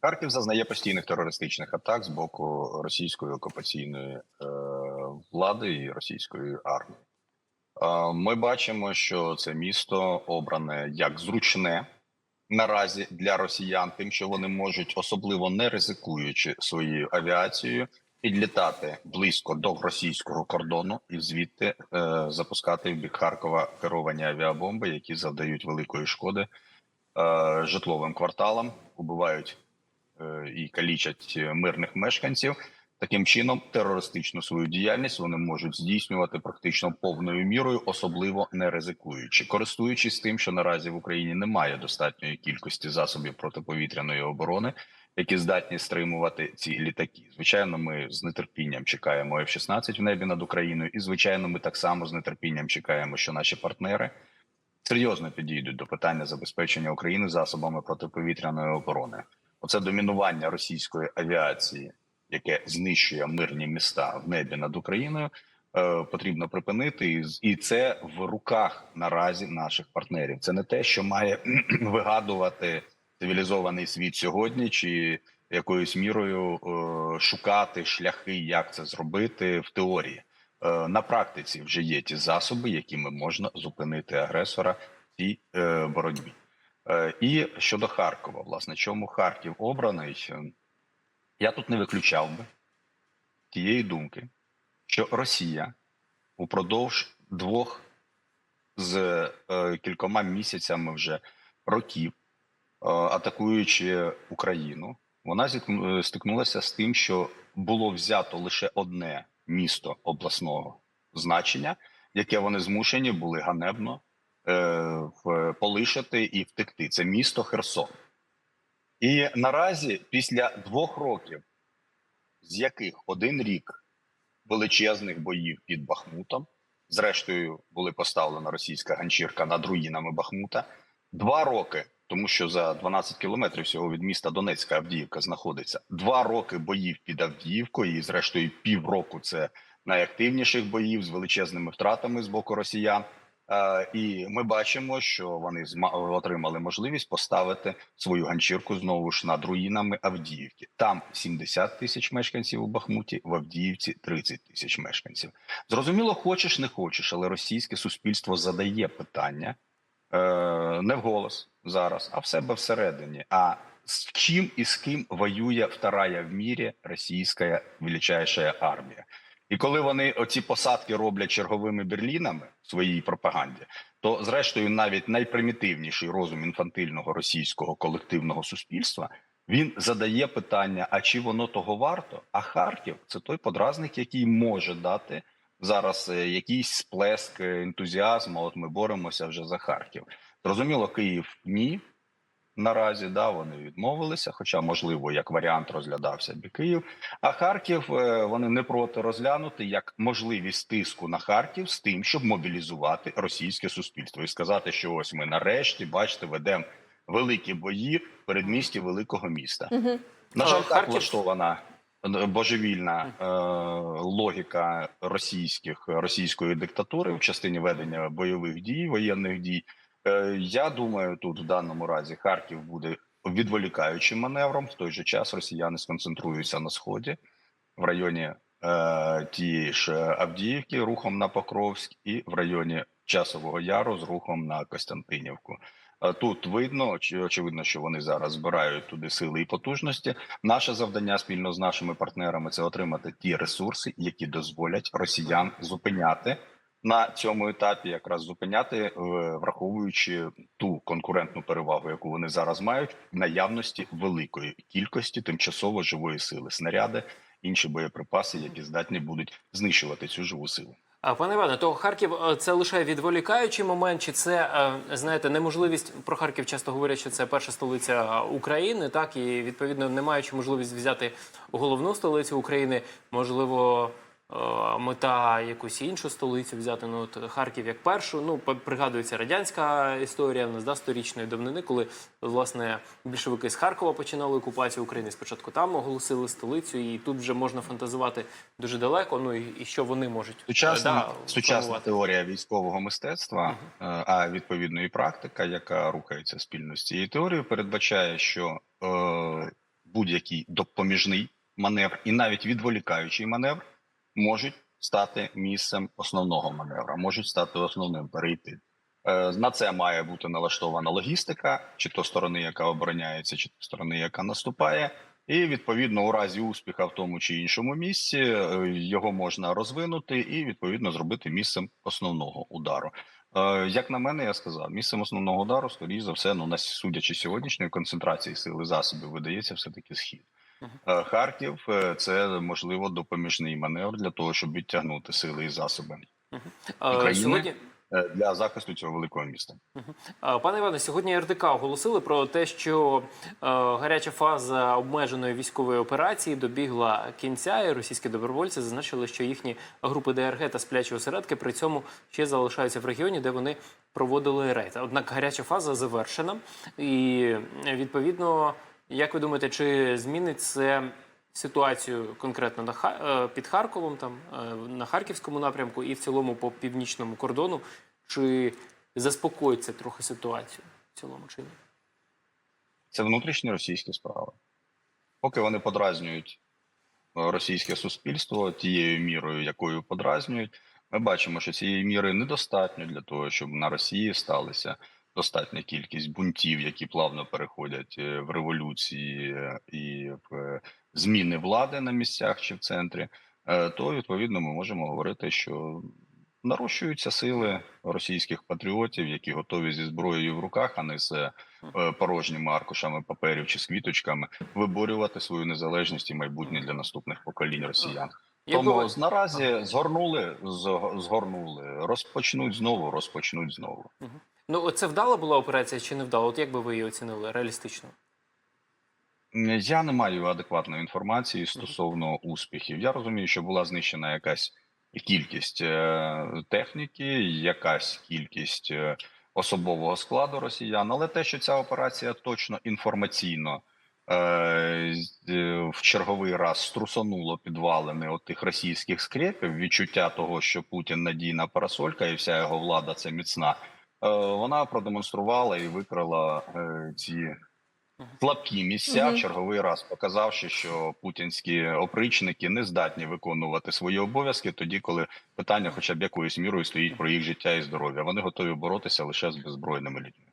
Харків зазнає постійних терористичних атак з боку російської окупаційної е, влади і російської армії. Е, ми бачимо, що це місто обране як зручне наразі для росіян, тим, що вони можуть, особливо не ризикуючи своєю авіацією, підлітати близько до російського кордону і звідти е, запускати в бік Харкова керовані авіабомби, які завдають великої шкоди е, житловим кварталам, убивають і калічать е, мирних мешканців. Таким чином, терористичну свою діяльність вони можуть здійснювати практично повною мірою, особливо не ризикуючи, користуючись тим, що наразі в Україні немає достатньої кількості засобів протиповітряної оборони, які здатні стримувати ці літаки. Звичайно, ми з нетерпінням чекаємо F-16 в небі над Україною, і звичайно, ми так само з нетерпінням чекаємо, що наші партнери серйозно підійдуть до питання забезпечення України засобами протиповітряної оборони. Оце домінування російської авіації, яке знищує мирні міста в небі над Україною. е, Потрібно припинити, і це в руках наразі наших партнерів. Це не те, що має вигадувати цивілізований світ сьогодні, чи якоюсь мірою е, шукати шляхи, як це зробити в теорії. Е, На практиці вже є ті засоби, якими можна зупинити агресора в цій боротьбі. Е, І щодо Харкова, власне, чому Харків обраний? Е, Я тут не виключав би тієї думки, що Росія упродовж двох з е, кількома місяцями вже років, атакуючи Україну, вона стикнулася з тим, що було взято лише одне місто обласного значення, яке вони змушені були ганебно в- полишити і втекти. Це місто Херсон. І наразі, після двох років, з яких один рік величезних боїв під Бахмутом, зрештою були поставлена російська ганчірка над руїнами Бахмута, два роки, тому що за 12 кілометрів всього від міста Донецька Авдіївка знаходиться. Два роки боїв під Авдіївкою, і зрештою півроку це найактивніших боїв з величезними втратами з боку росіян. Е, І ми бачимо, що вони отримали можливість поставити свою ганчірку знову ж над руїнами Авдіївки. Там 70 тисяч мешканців у Бахмуті, в Авдіївці 30 тисяч мешканців. Зрозуміло, хочеш, не хочеш, але російське суспільство задає питання е, не вголос зараз, а в себе всередині. А з чим і з ким воює вторая в мірі російська величайша армія? І коли вони оці посадки роблять черговими берлінами в своїй пропаганді, то зрештою навіть найпримітивніший розум інфантильного російського колективного суспільства він задає питання: а чи воно того варто? А Харків це той подразник, який може дати зараз е, якийсь сплеск е, ентузіазму. От ми боремося вже за Харків. Зрозуміло, Київ ні. Наразі да вони відмовилися, хоча можливо як варіант розглядався б Київ. А Харків е, вони не проти розглянути як можливість тиску на Харків з тим, щоб мобілізувати російське суспільство і сказати, що ось ми нарешті бачите, ведемо великі бої в передмісті великого міста. Угу. На жаль, так Харків- влаштована е, божевільна е, логіка російських російської диктатури в частині ведення бойових дій, воєнних дій. Е, я думаю, тут в даному разі Харків буде відволікаючим маневром. В той же час росіяни сконцентруються на сході в районі е, тієї ж Авдіївки рухом на Покровськ, і в районі Часового Яру з рухом на Костянтинівку. Е, Тут видно, оч- очевидно, що вони зараз збирають туди сили і потужності. Наше завдання спільно з нашими партнерами це отримати ті ресурси, які дозволять росіян зупиняти на цьому етапі, якраз зупиняти, е, враховуючи ту конкурентну перевагу, яку вони зараз мають, в наявності великої кількості тимчасово живої сили, снаряди, інші боєприпаси, які здатні будуть знищувати цю живу силу. А пане Іване, то Харків е, це лише відволікаючий момент, чи це е, знаєте неможливість про Харків часто говорять, що це перша столиця України, так і відповідно не маючи можливість взяти головну столицю України, можливо. Е, Мета якусь іншу столицю взяти. Ну от Харків як першу. Ну пригадується радянська історія в нас да, сторічної давнини, коли власне більшовики з Харкова починали окупацію України. Спочатку там оголосили столицю, і тут вже можна фантазувати дуже далеко. Ну і, і що вони можуть Сучасна, е, да, сучасна формувати. теорія військового мистецтва, е, а відповідно і практика, яка рухається спільно з цією теорією, передбачає, що е, будь-який допоміжний маневр і навіть відволікаючий маневр можуть стати місцем основного маневра, можуть стати основним перейти. Е, На це має бути налаштована логістика, чи то сторони, яка обороняється, чи то сторони, яка наступає. І відповідно, у разі успіха в тому чи іншому місці е, його можна розвинути і відповідно зробити місцем основного удару. Е, Як на мене, я сказав, місцем основного удару, скоріш за все, ну нас судячи сьогоднішньої концентрації сили засобів, видається все таки схід. Е, Харків е, це можливо допоміжний маневр для того, щоб відтягнути сили і засоби України? Сьогодні е, для захисту цього великого міста. Пане Іване, сьогодні РДК оголосили про те, що гаряча фаза обмеженої військової операції добігла кінця, і російські добровольці зазначили, що їхні групи ДРГ та сплячі осередки при цьому ще залишаються в регіоні, де вони проводили рейд. Однак гаряча фаза завершена, і відповідно, як ви думаєте, чи змінить це? Ситуацію конкретно на е, під Харковом, там е, на харківському напрямку і в цілому по північному кордону, чи заспокоїться трохи ситуацію в цілому чи ні? Це внутрішні російські справи. Поки вони подразнюють е, російське суспільство тією мірою, якою подразнюють, ми бачимо, що цієї міри недостатньо для того, щоб на Росії сталася достатня кількість бунтів, які плавно переходять е, в революції е, і в е, зміни влади на місцях чи в центрі. То відповідно ми можемо говорити, що нарощуються сили російських патріотів, які готові зі зброєю в руках, а не з порожніми аркушами паперів чи з квіточками, виборювати свою незалежність і майбутнє для наступних поколінь росіян. Тому ви- наразі згорнули, згорнули, розпочнуть знову, розпочнуть знову. Ну це вдала була операція чи не вдала? От як би ви її оцінили реалістично? Я не маю адекватної інформації стосовно успіхів. Я розумію, що була знищена якась кількість е, техніки, якась кількість е, особового складу росіян, але те, що ця операція точно інформаційно в черговий раз струсонуло підвалини от тих російських скрепів, відчуття того, що Путін надійна парасолька і вся його влада це міцна. е, Вона продемонструвала і викрила е, ці слабкі місця в черговий раз, показавши, що путінські опричники не здатні виконувати свої обов'язки тоді, коли питання, хоча б якоюсь мірою, стоїть про їх життя і здоров'я. Вони готові боротися лише з беззбройними людьми.